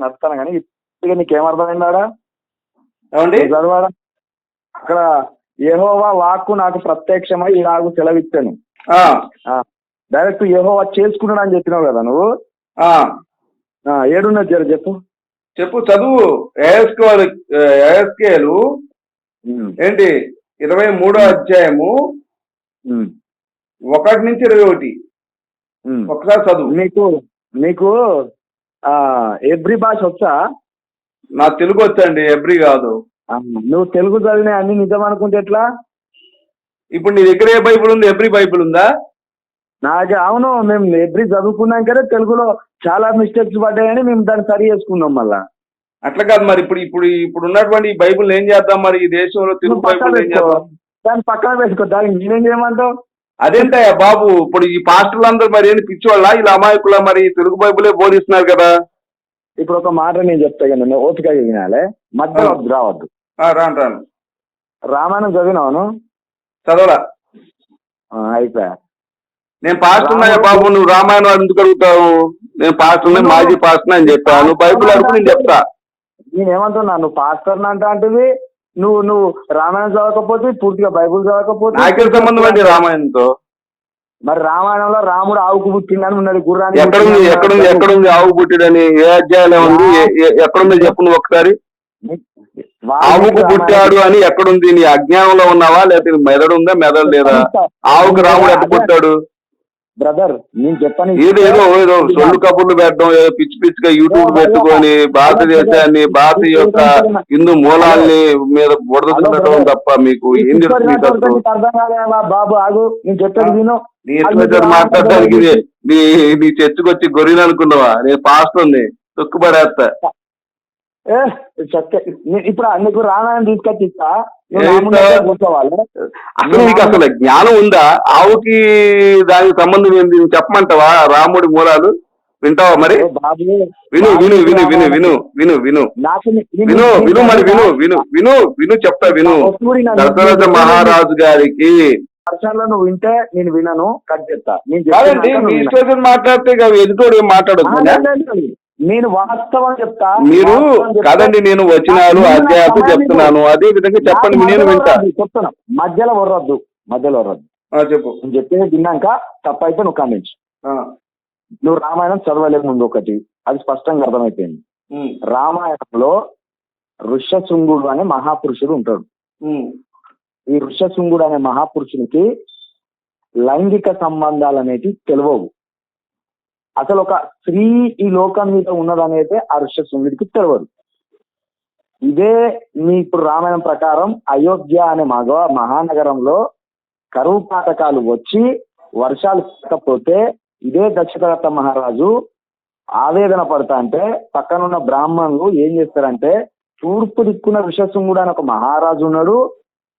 నడుస్తాను కానీ ఇక నీకేమర్థమైందాడా ఏమండి? చదవాడా? అక్కడ యెహోవా వాక్కు నాకు ప్రత్యక్షమై ఇలాగు సెలవిచ్చాను. ఆ, డైరెక్ట్ యెహోవా చేసుకున్నాడు అని చెప్పినావు కదా నువ్వు? ఆ, ఆ, ఏడున్నది జర చెప్పు. చెప్పు చదువు. ఏఎస్కేలు. ఉమ్, ఏంటి? ఇరవై మూడో అధ్యాయము. ఒకటి నుంచి ఇరవై ఒకటి. ఒకసారి చదువు. నీకు నీకు ఎవ్రీ భాష వచ్చా? నా తెలుగు వచ్చండి ఎవ్రీ కాదు. నువ్వు తెలుగు చదివిన అన్ని నిజం అనుకుంటే ఎట్లా? ఇప్పుడు నీ దగ్గర ఏ బైబిల్ ఉంది? ఎవ్రీ బైబిల్ ఉందా? నాకు అవును మేము ఎవ్రీ చదువుకున్నాకనే తెలుగులో చాలా మిస్టేక్స్ పడ్డాయని మేము దాన్ని సరి చేసుకున్నాం మళ్ళా. అట్లా కాదు మరి ఇప్పుడు ఇప్పుడు ఇప్పుడు ఉన్నటువంటి బైబిల్ ఏం చేద్దాం మరి? ఈ దేశంలో తెలుగు బైబిల్ ఏం చేద్దాం? దాన్ని పక్కన పెట్టుకో. దానికి నేనేం చేయమంటావు? అదేంటయ్యా బాబు ఇప్పుడు ఈ పాస్టర్లు అందరూ మరి ఏంటి పిచ్చోళ్ళ ఇలా అమాయకుల మరి తెలుగు బైబిలే బోధిస్తున్నారు కదా. ఇప్పుడు ఒక మాట నేను చెప్తా కదా ఓపిక వినాలే మధ్యలో. రావద్దు. రాను రాను. రామాయణం చదివినావును? చదవలా. ఆ, అయిపోయా. నేను పాస్టర్ ఉన్నాయా బాబు? నువ్వు రామాయణం ఎందుకు అడుగుతావు? నేను పాస్టర్ ఉన్నా, మాజీ పాస్టర్ అని చెప్పా నువ్వు బైబిల్ అడుగు నేను చెప్తా. నేను ఏమంటున్నా? నువ్వు పాస్టర్ అంట అంటివి నువ్వు నువ్వు రామాయణం చదవకపోతే పూర్తిగా బైబుల్ చదవకపోతే నాకేం సంబంధం అండి రామాయణంతో? మరి రామాయణంలో రాముడు ఆవుకు పుట్టిందని ఉన్నది గుర్రాన్ని ఎక్కడుంది ఎక్కడుంది ఎక్కడుంది ఆవు పుట్టిడని? ఏ అధ్యాయంలో ఉంది? ఎక్కడుంది చెప్పు నువ్వు ఒకసారి. ఆవుకు పుట్టాడు అని ఎక్కడుంది? నీ అజ్ఞానంలో ఉన్నావా? లేకపోతే మెదడు ఉందా? మెదడు లేదా? ఆవుకు రాముడు ఎట్ట పుట్టాడు? బ్రదర్ నేను చెప్పని ఏదో ఏదో సొల్లు కబుర్లు పెట్టడం ఏదో పిచ్చి పిచ్చిగా యూట్యూబ్ పెట్టుకొని భారతదేశాన్ని భారత యొక్క హిందూ మూలాల్ని మీద చుట్టడం తప్ప మీకు ఏం తెలుసు మీకు అసలు? అర్థం కాలేవా బాబు? ఆగు నేను చెప్పేది విను. నీ ఇష్టం మాట్లాడడానికి నీ- నీ చర్చకు వచ్చి గొర్రెలు అనుకున్నావా? నేను పాస్టర్ ఉంది తొక్కుపడేస్తా ఏ, చెప్తే నీ- ఇప్పుడు నీకు రామాయణం తీసుకొచ్చి ఇస్తా అసలు నీకు అసలు జ్ఞానం ఉందా? ఆవుకి దానికి సంబంధం ఏంది? చెప్పమంటావా? రాముడి మూలాలు వింటావా మరి? విను విను విను విను విను విను విను. విను విను మరి విను విను. విను విను చెప్తా విను. దశరథ మహారాజు గారికి. వర్షాల్లో నువ్వు వింటే నేను వినను కట్ చేస్తా. నేను మాట్లాడితే ఎదుటోడు ఏం ఆ, నేను వాస్తవం చెప్తా మీరు. కాదండి నేను వచనాలు నా- అధ్యాయాలు చెప్తున్నాను. అదే విధంగా చెప్పండి నేను వింటా. చెప్తున్నా. మధ్యలో వరద్దు మధ్యలో వరద్దు. చెప్పు. నేను చెప్పేది విన్నాక తప్పైతే నువ్వు ఆ, నువ్వు రామాయణం చదవలే ముందు ఒకటి. అది స్పష్టంగా అర్థమైపోయింది. రామాయణంలో ఋష్యశృంగుడు అనే మహాపురుషుడు ఉంటాడు. ఈ ఋష్యశృంగుడు అనే మహాపురుషునికి లైంగిక సంబంధాలు అనేవి తెలియవు అసలు ఒక స్త్రీ ఈ లోకం మీద ఉన్నదనేది ఆ ఋష్యశృంగుడికి తెలియదు ఇదే మీ ఇప్పుడు రామాయణం ప్రకారం అయోధ్య అనే మగ మహానగరంలో కరువు పాతకాలు వచ్చి వర్షాలు పడకపోతే ఇదే దక్షిణరథ మహారాజు ఆవేదన పడతా అంటే పక్కనున్న బ్రాహ్మణులు ఏం చేస్తారంటే తూర్పు దిక్కున ఋషశృంగుడు అని ఒక మహారాజు ఉన్నాడు.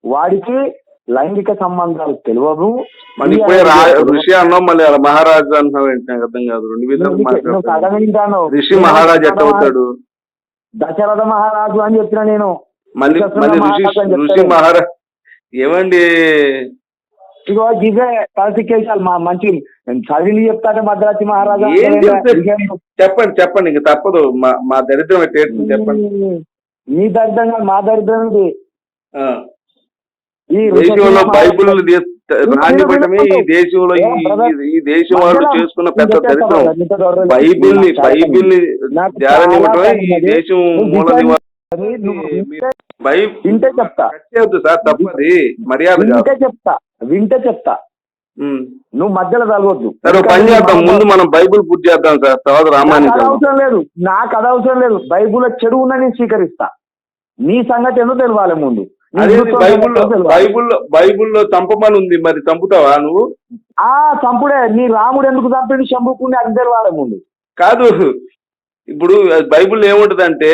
వాడికి లైంగిక సంబంధాలు తెలియవు మళ్ళీ ఋషి అన్నాం మళ్ళీ మహారాజు అంటున్నావు ఏంటి నాకు అర్థం కాదు. రెండు వింటాను. ఋషి మహారాజు ఎట్ట అవుతాడు? దశరథ మహారాజు అని చెప్పిన నేను. మళ్ళీ ఋషి ఋషి. మహారాజ్ ఏమండి? ఇగో ఇవే క్లాసిఫికేషన్ మా మంచి చదివి చెప్తానే భద్రాద్రి మహారాజా. చెప్పండి చెప్పండి ఇంక తప్పదు. మా మా దరిద్రం చెప్పండి. మీ దరిద్రంగా మా దరిద్రం. ఈ దేశంలో బైబుల్ రానివ్వటమే ఈ దేశంలో ఈ దేశం వాళ్ళు చేసుకున్న పెద్ద దరిద్రం బైబిల్ని బైబిల్ని ధ్యాననివ్వటమే ఈ దేశం మూల వింటే చెప్తా. సార్ తప్పది. మర్యాద వింటే చెప్తా. వింటే చెప్తా. నువ్వు మధ్యలో తగవద్దు సరే పని చేద్దాం. ముందు మనం బైబిల్ పూర్తి చేద్దాం సార్. తర్వాత రామాయణం అవసరం లేదు. నాకు అది అవసరం లేదు. బైబుల్ చెడు ఉన్నది నేను స్వీకరిస్తా. నీ సంగతి ఎందుకు తెలవాలి ముందు? అదే బైబుల్లో. బైబుల్లో బైబుల్లో చంపమని ఉంది మరి చంపుతావా నువ్వు? ఆ చంపుడే. నీ రాముడు ఎందుకు చంపిండు? శంభుకుని అది తెలవాలి ముందు. కాదు. ఇప్పుడు బైబుల్ ఏముంటదంటే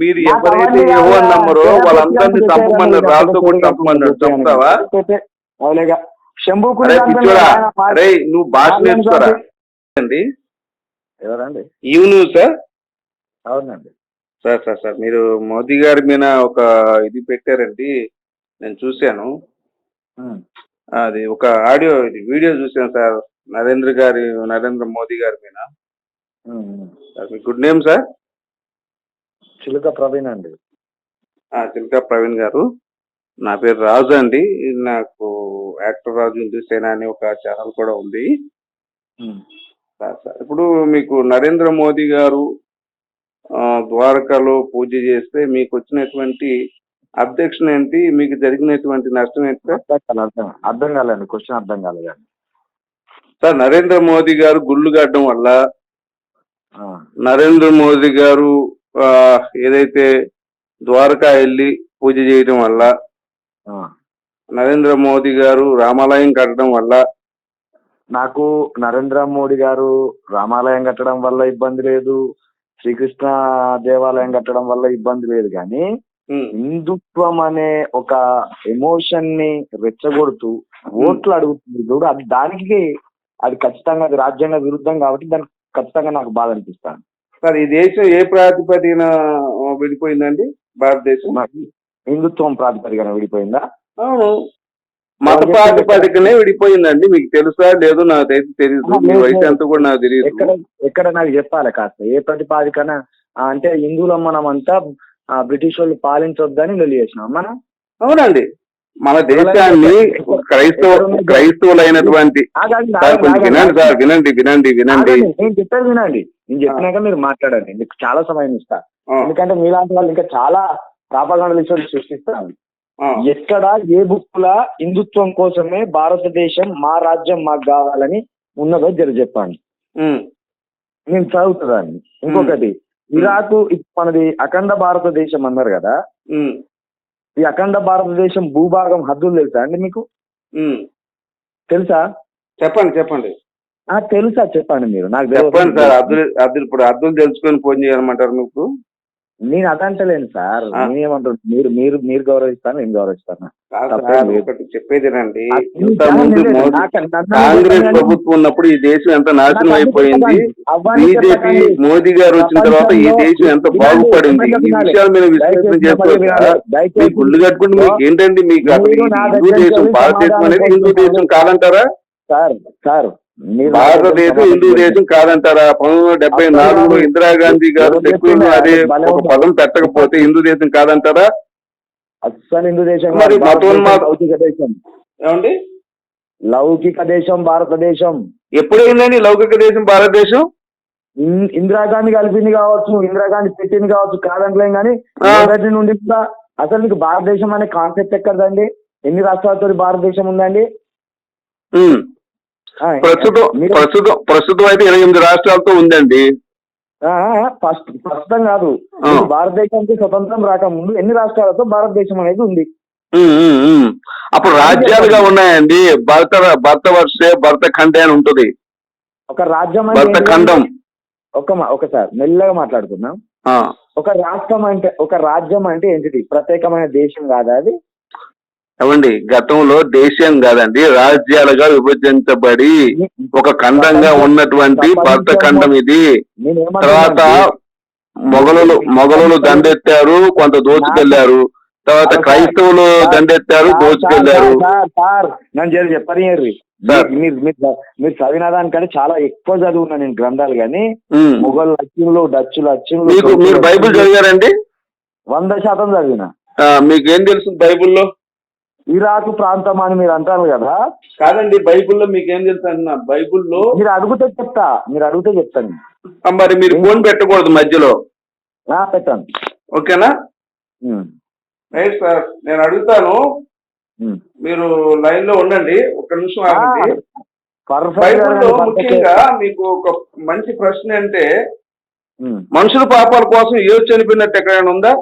మీరు నాకు ఎవరైతే ఏవో పేద వాళ్ళందరినీ చంపమన్నారు రాళ్ళతో కూడా చంపమన్నాడు చంపుతావా? అవులేగా నువ్వు భాష నేర్చుకోరా. అండి ఎవరండి? సార్? అవునండి. సార్ సార్ సార్ మీరు మోదీ గారి మీద ఒక ఇది పెట్టారండి. నేను చూశాను. అది ఒక ఆడియో ఇది వీడియో చూశాను సార్ నరేంద్ర గారి నరేంద్ర మోదీ గారి మీద. Good name sir? Chiluka Praveen అండి. చిల్కా ప్రవీణ్ గారు. నా పేరు రాజు అండి. నాకు యాక్టర్ రాజు ఇంటి సేన అని ఒక ఛానల్ కూడా ఉంది. Sir, sir. ఇప్పుడు మీకు నరేంద్ర మోదీ గారు ద్వారకాలో పూజ చేస్తే మీకు వచ్చినటువంటి అబ్జెక్షన్ ఏంటి? మీకు జరిగినటువంటి నష్టం ఏంటి సార్? అర్థం కాలే, అర్థం అర్థం కాలేండి క్వశ్చన్ అర్థం కాలేదు సార్ నరేంద్ర మోదీ గారు గుళ్ళు కట్టడం వల్ల నరేంద్ర మోదీ గారు ఏదైతే ద్వారకా వెళ్ళి పూజ చేయడం వల్ల ఆ. నరేంద్ర మోదీ గారు రామాలయం కట్టడం వల్ల నాకు నరేంద్ర మోడీ గారు రామాలయం కట్టడం వల్ల ఇబ్బంది లేదు. శ్రీకృష్ణ దేవాలయం కట్టడం వల్ల ఇబ్బంది లేదు కానీ హిందుత్వం అనే ఒక ఎమోషన్ని రెచ్చగొడుతూ ఓట్లు అడుగుతుంది చూడు అది దానికి అది ఖచ్చితంగా అది రాజ్యాంగ విరుద్ధం కాబట్టి దానికి ఖచ్చితంగా నాకు బాధ అనిపిస్తాను సార్ ఈ దేశం ఏ ప్రాతిపదికన విడిపోయిందండి? భారతదేశం? హిందుత్వం ప్రాతిపదికన విడిపోయిందా? అవును. మత ప్రాతిపదికనే విడిపోయిందండి. మీకు తెలుసా? లేదో నాకు అయితే తెలియదు మీ వయసు ఎంత కూడా నాకు తెలియదు ఎక్కడ ఎక్కడ నాకు చెప్పాలి కాస్త? ఏ ప్రతిపాదికన అంటే హిందువులం మనం అంతా బ్రిటిష్ వాళ్ళు పాలించొద్దని లొల్లి చేసినాం. మనం అవునండి. మన దేశాన్ని క్రైస్తవ క్రైస్తవులైనటువంటి. వినండి సార్ వినండి వినండి వినండి. నేను చెప్పేది వినండి. నేను చెప్పినాక మీరు మాట్లాడండి. మీకు చాలా సమయం ఇస్తా. ఎందుకంటే మీలాంటి వాళ్ళు ఇంకా చాలా ప్రాపగండలు సృష్టిస్తాను ఆ, ఎక్కడ ఏ బుక్ లా హిందుత్వం కోసమే భారతదేశం మా రాజ్యం మాకు కావాలని ఉన్నదో జర చెప్పండి. నేను చదువుతుందాన్ని. ఇంకొకటి ఇరాకు మనది అఖండ భారతదేశం అన్నారు కదా. ఈ అఖండ భారతదేశం భూభాగం హద్దులు తెలుసా అండి మీకు. తెలుసా? చెప్పండి చెప్పండి. ఆ తెలుసా చెప్పండి మీరు. నాకు. చెప్పండి సార్ అబ్దుల్ అబ్దుల్ ఇప్పుడు అబ్దుల్ తెలుసుకొని ఫోన్ చేయమంటారు మీకు. నేను అదంటలేను సార్ ఆ. నేనేమంటారు మీరు మీరు మీరు గౌరవిస్తాను నేను గౌరవిస్తాను. ఒకటి చెప్పేదేనండి నన్ను కాంగ్రెస్. ప్రభుత్వం ఉన్నప్పుడు ఈ దేశం ఎంత నాశనం అయిపోయింది బీజేపీ. మోదీ గారు వచ్చిన తర్వాత ఈ దేశం ఎంత బాగుపడింది ఈ. విషయాలు మీరు విశ్లేషణ చేసుకోవచ్చు గుళ్ళు కట్టుకుంటే మీకు ఏంటండి మీకు హిందూ దేశం భారతదేశం అనేది హిందూ దేశం. కాదంటారా సార్ సార్ భారతదేశం హిందూ దేశం కాదంటారా? పంతొమ్మిది వందల డెబ్బై నాలుగులో. ఇందిరాగాంధీ గారు సెక్యులర్ చెప్పినా అదే ఒక. పదం పెట్టకపోతే హిందూ దేశం కాదంటారా? అస్సలు హిందూ దేశం మరి లౌకిక దేశం. ఏమండి? లౌకిక దేశం భారతదేశం. ఎప్పుడైందండి లౌకిక దేశం భారతదేశం? ఇందిరాగాంధీ కలిపింది కావచ్చు ఇందిరాగాంధీ పెట్టింది కావచ్చు కాదంటలేం కానీ. మొదటి నుండి కూడా అసలు మీకు భారతదేశం అనే కాన్సెప్ట్ ఎక్కడదండి? ఎన్ని రాష్ట్రాలతో భారతదేశం ఉందండి? ప్రస్తుతం ప్రస్తుతం ప్రస్తుతం అయితే ఇరవై ఎనిమిది రాష్ట్రాలతో ఉందండి. ఫస్ట్ ప్రస్తుతం కాదు. భారతదేశానికి స్వతంత్రం రాకముందు ఎన్ని రాష్ట్రాలతో భారతదేశం అనేది ఉంది. అప్పుడు రాజ్యాలుగా ఉన్నాయండి. భర్త భర్త వర్షే భర్త ఖండే అని ఉంటుంది. ఒక రాజ్యం అంటే భర్త? ఖండం. ఒక ఒకసారి మెల్లగా మాట్లాడుకుందాం. ఒక రాష్ట్రం అంటే ఒక రాజ్యం అంటే ఏంటిది? ప్రత్యేకమైన దేశం కాదా అది? ఏమండి గతంలో దేశం కాదండి రాజ్యాలుగా విభజించబడి ఒక ఖండంగా ఉన్నటువంటి భర్త ఖండం ఇది. నేను తర్వాత మొఘలులు మొఘలులు దండెత్తారు కొంత దోచుకెళ్ళారు. తర్వాత క్రైస్తవులు దండెత్తారు దోచుకెళ్ళారు. సార్. మీరు మీరు చదివిన దానికంటే చాలా ఎక్కువ చదువున్నా నేను గ్రంథాలు కానీ. మొఘల్ లక్ష్యులు డచ్చులు లక్ష్యులు మీరు బైబిల్ చదివారండి? వంద శాతం చదివిన. మీకేం తెలుసు బైబిల్లో? ఇరాక్ ప్రాంతం అని మీరు అంటారు కదా? కాదండి బైబిల్లో మీకేం తెలుసు అన్న బైబిల్లో మీరు అడిగితే చెప్తా మీరు అడిగితే చెప్తాను. మరి మీరు ఫోన్ పెట్టకూడదు మధ్యలో. ఆ, పెట్టండి. ఓకేనా? రైట్ సార్ నేను అడుగుతాను. మీరు లైన్లో ఉండండి ఒక నిమిషం ఆగండి. బైబిల్లో ముఖ్యంగా మీకు ఒక మంచి ప్రశ్న అంటే. మనుషుల పాపాల కోసం ఏది చనిపోయినట్టు ఎక్కడైనా ఉందా?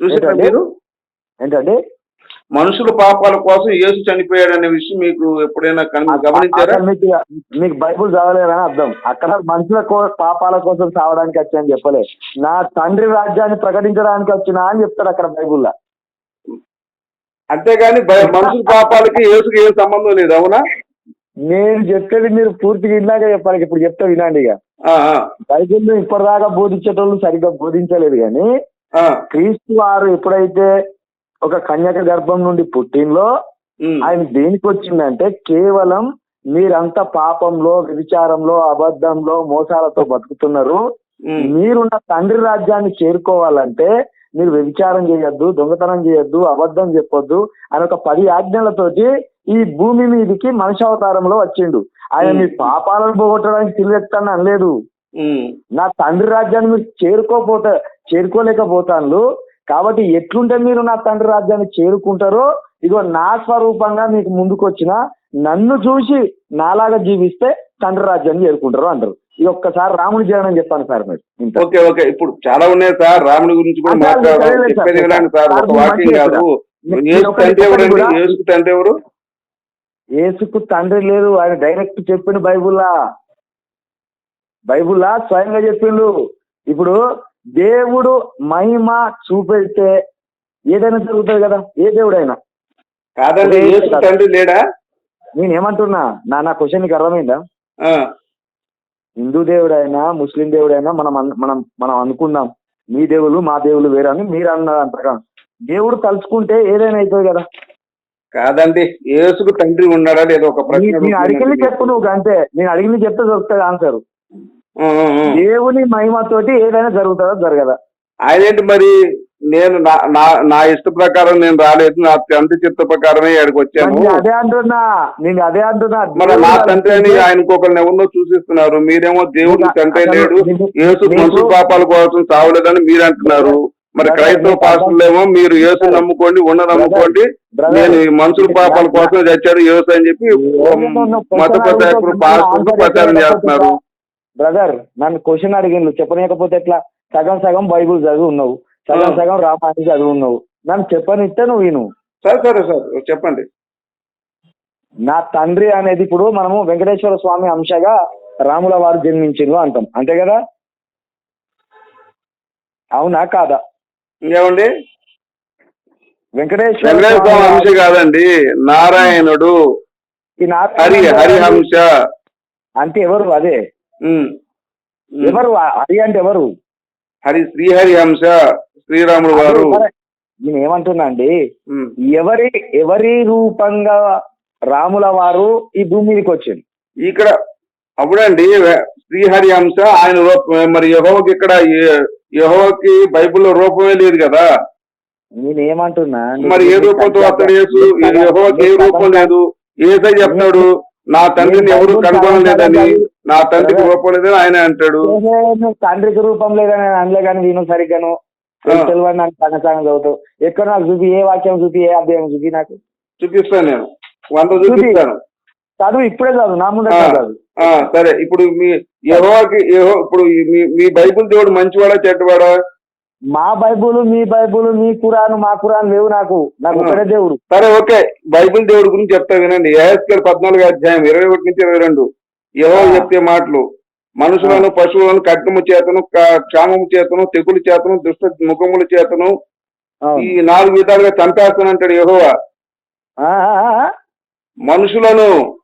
చూసారా? మీరు? ఏంటండి? మనుషుల పాపాల కోసం యేసు చనిపోయాడు అనే విషయం మీకు ఎప్పుడైనా గమనించారా? మీకు బైబుల్ చదవలేదని అర్థం. అక్కడ మనుషుల పాపాల కోసం సావడానికి వచ్చాయని చెప్పలే. నా తండ్రి రాజ్యాన్ని ప్రకటించడానికి వచ్చినా అని చెప్తాడు అక్కడ బైబుల్లో. అంతేగాని మనుషుల పాపాలకి యేసుకి ఏం సంబంధం లేదు అవునా? నేను చెప్పేది మీరు పూర్తిగా ఇందాక చెప్పాలి. ఇప్పుడు చెప్తే వినండి ఇక. బైబిల్ ఇప్పటిదాకా బోధించేటోళ్ళు సరిగ్గా బోధించలేదు కానీ క్రీస్తు వారు ఎప్పుడైతే ఒక కన్యక గర్భం నుండి పుట్టినలో ఆయన దేనికి వచ్చిందంటే కేవలం మీరంతా పాపంలో వ్యభిచారంలో అబద్ధంలో మోసాలతో బతుకుతున్నారు. మీరున్న తండ్రి రాజ్యాన్ని చేరుకోవాలంటే మీరు వ్యభిచారం చేయొద్దు దొంగతనం చేయొద్దు అబద్ధం చెప్పొద్దు అని ఒక పది ఆజ్ఞలతోటి ఈ భూమి మీదకి మనిషి అవతారంలో వచ్చిండు. ఆయన మీ పాపాలను పోగొట్టడానికి తిరిగెత్తాను అనలేదు. నా తండ్రి రాజ్యాన్ని మీరు చేరుకోపోతా చేరుకోలేకపోతాను కాబట్టి ఎట్లుంటే మీరు నా తండ్రి రాజ్యాన్ని చేరుకుంటారో ఇగో నా స్వరూపంగా మీకు ముందుకు వచ్చిన నన్ను చూసి నాలాగా జీవిస్తే తండ్రి రాజ్యాన్ని చేరుకుంటారు అంటారు ఇది ఒక్కసారి రాముని జీవనం చెప్పాను సార్ మీరు. Okay okay. ఇప్పుడు చాలా ఉన్నాయి సార్. రాముని గురించి కూడా సార్. ఒక వాక్యం కాదు. తండ్రి ఎవరు? యేసుకు తండ్రి లేదు ఆయన డైరెక్ట్ చెప్పిండు బైబుల్లా బైబుల్లా స్వయంగా చెప్పిండు. ఇప్పుడు దేవుడు మహిమ చూపెడితే ఏదైనా జరుగుతుంది కదా? ఏ దేవుడైనా? కాదండి. తండ్రి లేడా? నేను ఏమంటున్నా నా నా క్వశ్చన్ నీకు అర్థమైందా? హిందూ దేవుడైనా ముస్లిం దేవుడైనా మనం మనం మనం అనుకుందాం మీ దేవుళ్ళు మా దేవుళ్ళు వేరే అని మీరు అన్నారు అంతగా దేవుడు తలుచుకుంటే ఏదైనా అవుతుంది కదా? కాదండి యేసుకు తండ్రి ఉన్నాడా లేదా ఒక ప్రశ్న నేను అడిగింది చెప్పు నువ్వు అంతే. నేను అడిగింది చెప్తే దొరుకుతుంది ఆన్సర్. దేవుని మహిమతోటి ఏదైనా జరుగుతుందా? జరగదా? ఆయనేంటి మరి? నేను నా నా ఇష్ట ప్రకారం నేను రాలేదు. నా తండ్రి చిత్త ప్రకారమే ఇక్కడికి వచ్చాను. అదే అంటున్నా. నేను అదే అంటున్నా. మరి నా తండ్రి అని ఆయనకు ఒకరిని ఎవరినో చూసిస్తున్నారు. మీరేమో దేవుడు తండ్రి లేడు. యేసు మనుషుల పాపాల కోసం చావలేదని మీరు అంటున్నారు. మరి క్రైస్తవ పాసులేమో మీరు యేసు నమ్ముకోండి ఉన్న నమ్ముకోండి. నేను మనుషుల పాపాల కోసం చచ్చాడు యేసు అని చెప్పి మత ప్రచారం చెప్పకపోతే చేస్తున్నారు. బ్రదర్ నన్ను క్వశ్చన్ అడిగిండు. చెప్పనీయకపోతే ఎట్లా? సగం సగం బైబుల్ చదివి ఉన్నావు. సగం. సగం రామాయణ చదివి ఉన్నావు. నన్ను చెప్పనిస్తే నువ్వు విను. సరే సరే సార్. చెప్పండి. నా తండ్రి అనేది ఇప్పుడు మనము వెంకటేశ్వర స్వామి అంశగా రాముల వారు జన్మించిండు అంటాం. అంతే కదా? అవునా కాదా? ఇంకేమండి? వెంకటేశ్వర స్వామి అంశ కాదండి. నారాయణుడు హరి హరిహంస. అంటే ఎవరు? అదే. ఎవరు? హరి అంటే ఎవరు? హరి శ్రీహరి హంస శ్రీరాముడు వారు. సరే, నేను ఏమంటున్నా అండి. ఎవరి ఎవరి రూపంగా రాముల వారు ఈ భూమి మీదకి వచ్చింది? ఇక్కడ అప్పుడండి శ్రీహరి హంస ఆయన రూపం మరి యహోవకి ఇక్కడ యెహోవాకి బైబిల్లో రూపమే లేదు కదా. నేను ఏమంటున్నా మరి ఏ రూపంతో అతడు యేసు యహోవాకి ఏ రూపం లేదు? ఏసై చెప్తాడు? నా తండ్రిని ఎవరు కనుగొనలేదని నా తండ్రికి రూపం లేదని ఆయన అంటాడు. తండ్రికి రూపం లేదని నేను అనలే కానీ విను సరిగ్గాను. ఆ. తెలియని నాకు సగం చదువుతావు ఎక్కడ నాకు చూపి ఏ వాక్యం చూపి ఏ అధ్యాయం చూపి నాకు? చూపిస్తాను నేను. వంద చూపిస్తాను చదువు ఇప్పుడే చదువు నా ముందే. చదువు. సరే ఇప్పుడు మీ యహోవాకి యెహో ఇప్పుడు మీ బైబిల్ దేవుడు మంచివాడా చెడ్డవాడా? మా బైబుల్ మీ బైబుల్ మీ కురాను మా కురాన్ లేవు నాకు. నాకు. ఒకటే దేవుడు. సరే ఓకే. బైబిల్ దేవుడి గురించి చెప్తా వినండి. ఏఎస్కేల్ పద్నాలుగు అధ్యాయం ఇరవై ఒకటి నుంచి ఇరవై రెండు. ఆ. చెప్తే మాటలు. మనుషులను పశువులను ఖడ్గము చేతను క్షామము చేతను తెగులు చేతను దుష్ట ముఖముల చేతను. ఈ నాలుగు విధాలుగా చంపేస్తానంటాడు యహోవా. మనుషులను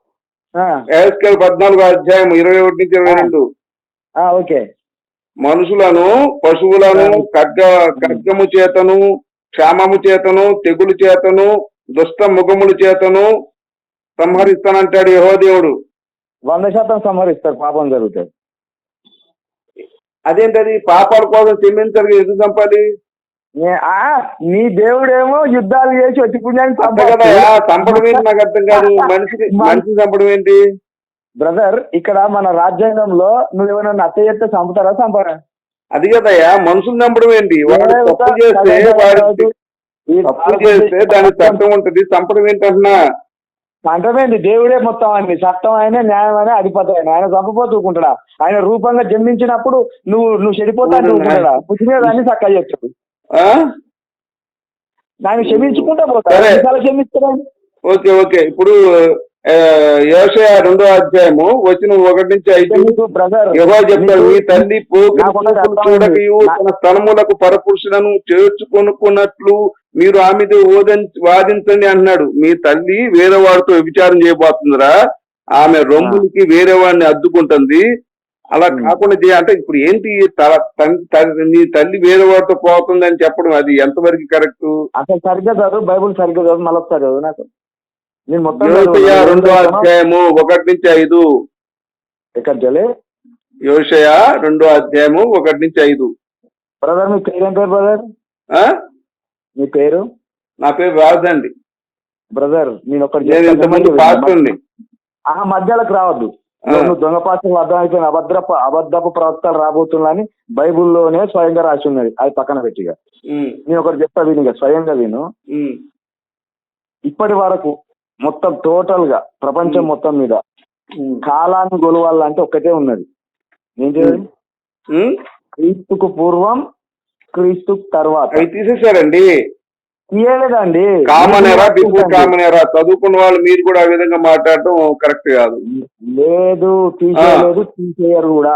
ఏఎస్కేల్ పద్నాలుగు అధ్యాయం ఇరవై ఒకటి నుంచి ఇరవై రెండు. ఓకే. మనుషులను పశువులను ఖడ్గ ఖడ్గము చేతను క్షామము చేతను తెగులు చేతను దుష్ట ముఖముల చేతను సంహరిస్తానంటాడు యహో దేవుడు. వంద శాతం సంహరిస్తారు పాపం జరుగుతుంది అదేంటది? పాపాల కోసం చెల్లించరు ఎందుకు చంపాలి? నే- దేవుడేమో యుద్ధాలు చేసి వచ్చి పుణ్యాన్ని కదా చంపడం ఏంటి? నాకు అర్థం కాదు. మనిషిని మనిషిని చంపడం ఏంటి? బ్రదర్ ఇక్కడ మన రాజ్యాంగంలో నువ్వేమైనా హత్య చేస్తే చంపుతారా చంపరా? అది కదయ్యా మనుషులు చంపడం ఏంటి? వాడు తప్పు చేస్తే వాడి తప్పు చేస్తే దానికి చట్టం ఉంటది చంపడం ఏంటంటున్నా అంటమేంటి దేవుడే మొత్తం అన్ని చట్టం ఆయన న్యాయం అయినా అధిపతి ఆయన. ఆయన చంపపోతుకుంటాడా ఆయన రూపంగా జన్మించినప్పుడు నువ్వు నువ్వు చెడిపోతా ఊరుకుంటాడా పుట్టిన దాన్ని చక్కగా చెప్తాడు ఆ? ఆయన క్షమించుకుంటా పోతా. క్షమిస్తాడా? Okay okay. ఇప్పుడు యోషయ రెండో అధ్యాయము వచ్చిన ఒకటి నుంచి ఐదు. యెహోవా చెప్తాడు మీ తల్లి. చూడకయు తన స్థలములకు పరపురుషులను చేర్చుకొనుకున్నట్లు మీరు ఆమెతో వాదించండి అన్నాడు మీ తల్లి వేరే వాడితో వ్యభిచారం చేయబోతుందిరా. ఆమె రొమ్ములకి వేరే వాడిని అద్దుకుంటుంది. అలా. కాకుండా చేయ అంటే ఇప్పుడు ఏంటి నీ తల్లి వేరే వాడితో పోతుందని చెప్పడం అది ఎంతవరకు కరెక్ట్? అసలు సరిగ్గా చదువు బైబుల్ సరిగ్గా చదువు మళ్ళీ ఒకసారి చదువు నాకు. నేను మొత్తం యోషయ. రెండో అధ్యాయము ఒకటి నుంచి ఐదు. ఎక్కడ జలే? యోషయ రెండో అధ్యాయము ఒకటి నుంచి ఐదు. బ్రదర్ మీ పేరు ఏం పేరు బ్రదర్? ఆ? మీ పేరు? నా పేరు రాజండి బ్రదర్ నేను ఒకటి నేను ఇంతకుముందు పాస్టర్ని. ఆ మధ్యలోకి రావద్దు. నువ్వు దొంగ పాత్రలు అర్థం అయిపోయిన అభద్రప అబద్ధపు ప్రవక్తలు రాబోతున్నాయని బైబుల్లోనే స్వయంగా రాసి ఉన్నది. అది పక్కన పెట్టిగా నేను ఒకటి చెప్తా విను స్వయంగా విను. ఇప్పటి వరకు మొత్తం టోటల్గా ప్రపంచం. మొత్తం మీద. కాలాన్ని గొలవాలంటే ఒక్కటే ఉన్నది. అది? ఉమ్. క్రీస్తుకు పూర్వం క్రీస్తుకు తర్వాత. అవి తీసేశారండి. తీయలేదండి. Common era before common era. చదువుకున్న వాళ్ళు మీరు కూడా ఆ విధంగా మాట్లాడటం కరెక్ట్ కాదు. లేదు తీసేయలేదు తీసేయరు కూడా.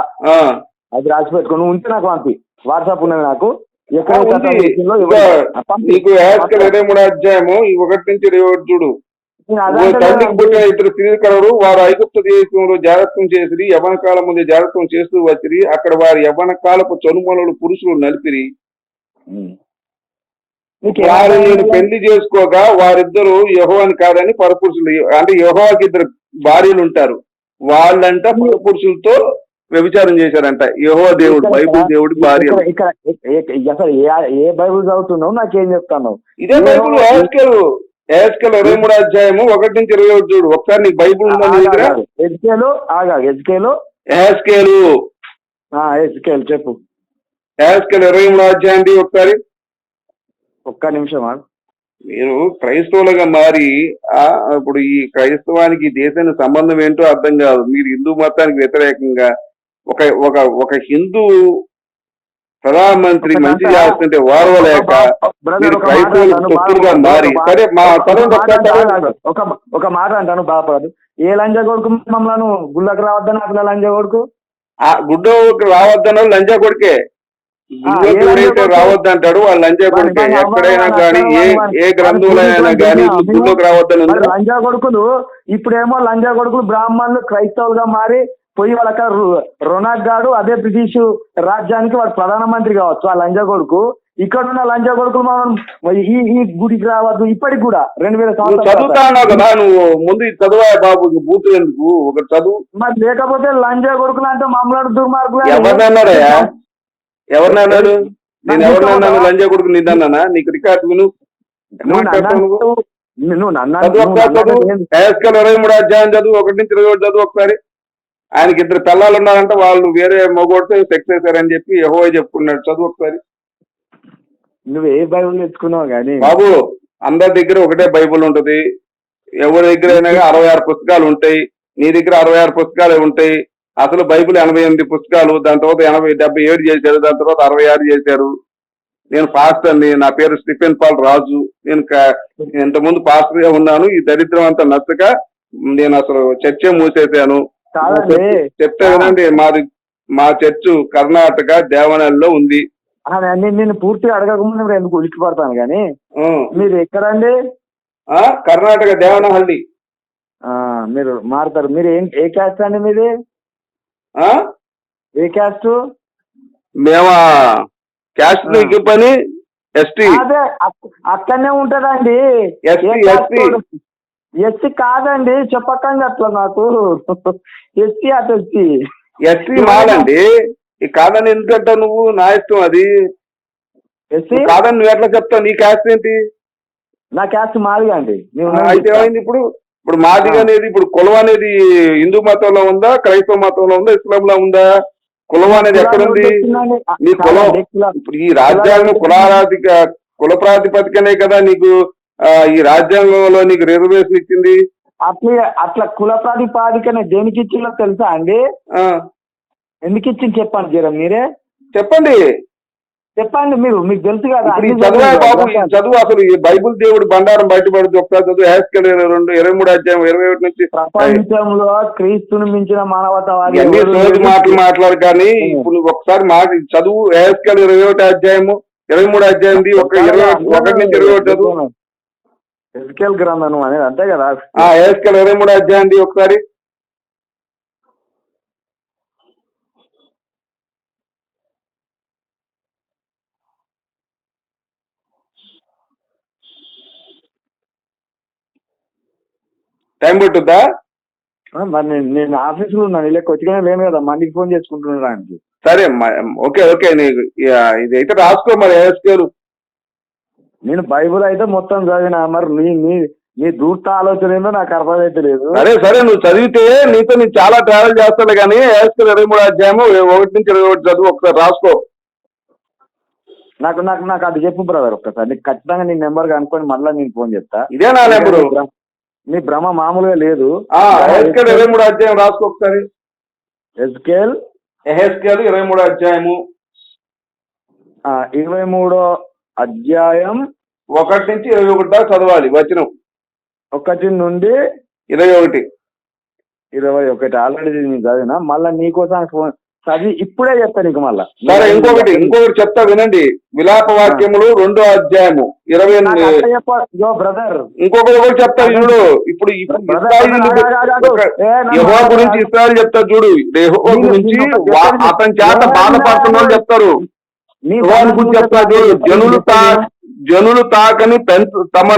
అది రాసి పెట్టుకుని ఉంటే నాకు పంపి వాట్సాప్ ఉన్నది నాకు. ఎక్కడ ఉంది. నీకు యాస్కల్ మూడు అధ్యాయము ఒకటి నుంచి ఒకటి చూడు. అదే తండ్రికి. పుట్టిన ఇద్దరు వారు ఐగుప్తు దేశంలో జాగ్రత్తం చేసిరి యవన కాలం ముందు జాగ్రత్తం చేస్తూ వచ్చిరి. అక్కడ వారి యవన కాలపు చనుమలలు పురుషులు నలిపిరి. వారు నేను? పెళ్ళి చేసుకోగా వారిద్దరు యహోవని కాదని పరపురుషులు అంటే యహోవాకి ఇద్దరు భార్యలు ఉంటారు. వాళ్ళంట పరపురుషులతో వ్యభిచారం చేశారంట. యహో దేవుడు బైబిల్ దేవుడి భార్య ఇక్కడ ఏ బైబుల్ చదువుతున్నావు? నాకేం చెప్తాను ఇదే బైబుల్ యాస్కెల్ ఇరవై మూడు అధ్యాయము ఒకటి నుంచి ఇరవై ఒకటి చూడు. ఒకసారి నీకు బైబుల్ ఎస్కేలు ఆగా ఎస్కేలు యాస్కేలు ఎస్కేలు చెప్పు. యాస్కెల్ ఇరవై మూడు అధ్యాయం ఒకసారి. ఒక్క నిమిషం. మీరు క్రైస్తవులుగా మారి ఇప్పుడు ఈ క్రైస్తవానికి దేశానికి సంబంధం ఏంటో అర్థం కాదు. మీరు హిందూ మతానికి వ్యతిరేకంగా ఒక ఒక ఒక హిందూ ప్రధానమంత్రి మంచి చేస్తుంటే బ్రదర్, మీరు ఒక మాట క్రైస్తవులకు అంటాను, తొత్తులుగా బాధపడదు. మారి సరే మా చదవండి. ఒక ఒక మాట అంటాను బాధపడదు ఏ లంజ కొడుకు మమ్మల్ని గుళ్ళకి రావద్దని అట్లా లంజ కొడుకు ఆ గుడ్డో రావద్దనో లంజా కొడుకే గుడ్డోకి కొడుకు? రావద్దంటాడు వాళ్ళు లంజా కొడుకే ఎక్కడైనా కానీ ఏ ఏ గ్రంథంలో అయినా కానీ గుడ్డోకి రావద్దని లంజా కొడుకులు ఇప్పుడేమో లంజా కొడుకులు బ్రాహ్మణులు క్రైస్తవులుగా మారి పోయి వాళ్ళ రొనాక్ గాడు అదే బ్రిటిష్ రాజ్యానికి వాడు ప్రధానమంత్రి కావచ్చు ఆ లంజా కొడుకు. ఇక్కడ ఉన్న లంజా కొడుకులు మనం ఈ ఈ గుడికి రావద్దు ఇప్పటికి కూడా రెండు వేల సంవత్సరాలు ఉన్నావు కదా నువ్వు ముందు చదువా బాబు బూతులు ఎందుకు? ఒక చదువు. మరి లేకపోతే లంజా కొడుకులు అంటే మమ్మల్ని దుర్మార్గులు అని- ఎవరిని అన్నాడయ్యా? ఎవరిని అన్నాడు? నేను లంజా కొడుకు నీకు రికార్డు విను. నువ్వు నన్ను ఇరవై మూడు అధ్యాయం చదువు ఒకటి నుంచి ఇరవై ఒకటి చదువు ఒకసారి. ఆయనకి ఇద్దరు పిల్లలు ఉన్నారంటే వాళ్ళు వేరే మొగోడితో సెక్స్ చేశారని చెప్పి యహో చెప్పుకున్నాడు. చదువు ఒకసారి. నువ్వు ఏ బైబుల్ తెచ్చుకున్నావు కానీ బాబు అందరి దగ్గర ఒకటే బైబుల్ ఉంటది. ఎవరి దగ్గర అయినా అరవై ఆరు పుస్తకాలు ఉంటాయి. నీ దగ్గర అరవై ఆరు పుస్తకాలు ఉంటాయి. అసలు బైబిల్ ఎనభై ఎనిమిది పుస్తకాలు దాని తర్వాత ఎనభై డెబ్బై ఏడు చేశారు దాని తర్వాత అరవై ఆరు చేశారు. నేను పాస్టర్ని నా పేరు స్టిఫెన్ పాల్ రాజు. నేను ఇంతకుముందు పాస్టర్గా ఉన్నాను. ఈ దరిద్రం అంతా నచ్చక నేను అసలు చర్చ మూసేశాను. కాదండి. చెప్తే వినండి. మాది మా చర్చ్ కర్ణాటక దేవనల్లో ఉంది. నేను నేను పూర్తిగా అడగకముందు మీరు ఎందుకు ఉలిక్కి పడతాను కానీ మీరు ఎక్కడండి? ఆ, కర్ణాటక దేవనహల్లి. ఆ, మీరు మారుతారు. మీరు ఏం ఏ క్యాస్ట్ అండి మీది? ఆ? ఏ క్యాస్ట్? మేము క్యాస్ట్. పని ఎస్టీ. అదే అక్- అక్కడనే ఉంటదండి. ST, ST. ఎస్సీ కాదండి చెప్పకండి అట్లా నాకు. ఎస్సీ అటు ఎస్సీ. మాలండి ఈ కాదని ఎందుకంటావు నువ్వు? నా ఇష్టం అది. ఎస్సీ? కాదని నువ్వు ఎట్లా చెప్తావు? నీ క్యాస్ట్ ఏంటి? నా క్యాస్ట్ మాదిగా అండి అయితే ఏమైంది ఇప్పుడు? ఇప్పుడు మాదిగ. అనేది ఇప్పుడు కులం అనేది హిందూ మతంలో ఉందా క్రైస్తవ మతంలో ఉందా ఇస్లాంలో ఉందా? కులం అనేది ఎక్కడుంది నీ కులం. ఇప్పుడు ఈ రాజ్యాంగం కులారాధిక కుల ప్రాతిపదికనే కదా నీకు ఈ రాజ్యాంగంలో నీకు రిజర్వేషన్ ఇచ్చింది? అట్లా అట్లా కుల ప్రాతిపాదికన దేనికి ఇచ్చిందో తెలుసా అండి? ఎందుకు ఇచ్చింది చెప్పండి జర మీరే? చెప్పండి. చెప్పండి మీరు మీకు తెలుసు కదా అన్ని చదువు బాబు అసలు ఈ బైబుల్ దేవుడు బండారం బయటపడుతుంది ఒకసారి చదువు హ్యాస్కెల్ ఇరవై రెండు ఇరవై మూడు అధ్యాయం ఇరవై ఒకటి నుంచి ప్రపంచంలో క్రీస్తుని మించిన మానవతావాది లేరు. మాటలు మాట్లాడు కానీ ఇప్పుడు నువ్వు ఒకసారి మాట చదువు హ్యాస్కెల్ ఇరవై ఒకటి అధ్యాయము ఇరవై మూడు అధ్యాయం ఒక ఇరవై ఒకటి నుంచి ఇరవై ఒకటి చదువు. ఎస్కేల్ గ్రంథం అనేది అంతే కదా? ఆ హ్యాస్కెల్ ఇరవై మూడు అధ్యాయం ఒకసారి. టైం పట్టుద్దా? మరి నేను నేను ఆఫీసులో ఉన్నాను ఇలా కొద్దిగానే లేను కదా మందికి ఫోన్ చేసుకుంటున్నాను సరే ఓకే ఓకే నీకు ఇది అయితే రాసుకో మరి ఏఎస్కేలు నేను బైబిల్ అయితే మొత్తం చదివిన మరి నీ నీ నీ దూర్త ఆలోచన ఏందో నాకు అర్థమైతే లేదు సరే సరే నువ్వు చదివితే నీతో నేను చాలా ట్రావెల్ చేస్తాను కానీ ఏఎస్కేల్ ఇరవై మూడు అధ్యాయము ఒకటి నుంచి ఇరవై ఒకటి చదువు ఒకసారి రాసుకో. నాకు నాకు నాకు అది చెప్పు బ్రదర్ ఒక్కసారి. నీకు ఖచ్చితంగా నీ నెంబర్ కనుక్కొని మళ్ళీ నేను ఫోన్ చేస్తా. ఇదే నా నెంబరు. నీ భ్రమ- మామూలుగా లేదు. ఇరవై మూడు అధ్యాయం రాసుకో ఒకసారి. ఎస్కేల్ ఎహెస్కేల్ ఇరవై మూడు అధ్యాయము. ఇరవై మూడో అధ్యాయం ఒకటి నుంచి ఇరవై ఒకటి దాకా చదవాలి వచనం. ఒకటి నుండి ఇరవై ఒకటి. ఇరవై ఒకటి ఆల్రెడీ నేను చదివిన. మళ్ళీ నీకోసం ఫోన్ చదివి ఇప్పుడే చెప్తా నీకు మళ్ళా. సరే ఇంకొకటి ఇంకొకటి చెప్తా వినండి. విలాప వాక్యములు రెండో అధ్యాయము ఇరవై యో బ్రదర్. ఇంకొకటి ఒకటి చెప్తా చూడు ఇప్పుడు యెహోవా గురించి ఇస్రాయల్ చెప్తారు చూడు. యెహోవా గురించి అతని చేత బాధపడుతున్న వాళ్ళు చెప్తారు. యెహోవా గురించి జనులు తా జనులు తాకని తమ